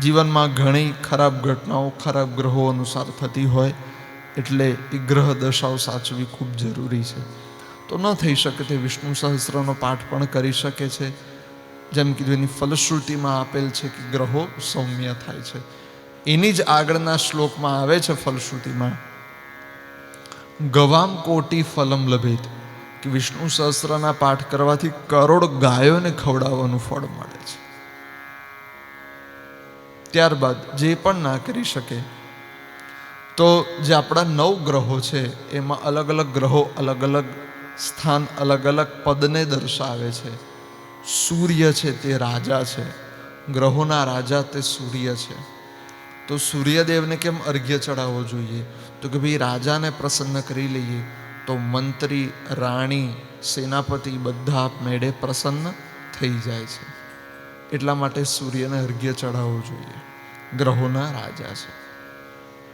જીવનમાં ઘણી ખરાબ ઘટનાઓ, ખરાબ ગ્રહો અનુસાર થતી હોય, એટલે એ ગ્રહ દશાઓ સાચવી ખૂબ જરૂરી છે. તો ન થઈ શકે તે વિષ્ણુ સહસ્ત્રનો પાઠ પણ કરી શકે છે. જેમ કીધું, એની ફલશ્રુતિમાં આપેલ છે કે ગ્રહો સૌમ્ય થાય છે. એની જ આગળના શ્લોકમાં આવે છે ફલશ્રુતિમાં, ગવામ કોટી ફલમ લભેત, કે વિષ્ણુ સહસ્ત્રના પાઠ કરવાથી કરોડ ગાયોને ખવડાવવાનું ફળ મળે છે. ત્યારબાદ જે પણ ના કરી શકે. તો જે આપણા નવ ગ્રહો છે, એમાં અલગ અલગ ગ્રહો, અલગ અલગ સ્થાન, અલગ અલગ પદને દર્શાવે છે. સૂર્ય છે તે રાજા છે. ગ્રહોના રાજા તે સૂર્ય છે. તો સૂર્યદેવને કેમ અર્ઘ્ય ચડાવવો જોઈએ? તો કે ભાઈ રાજાને પ્રસન્ન કરી લઈએ, તો મંત્રી, રાણી, સેનાપતિ બધા મેળે પ્રસન્ન થઈ જાય છે. એટલા માટે સૂર્યને અર્ઘ્ય ચઢાવવું જોઈએ. ગ્રહોના રાજા છે.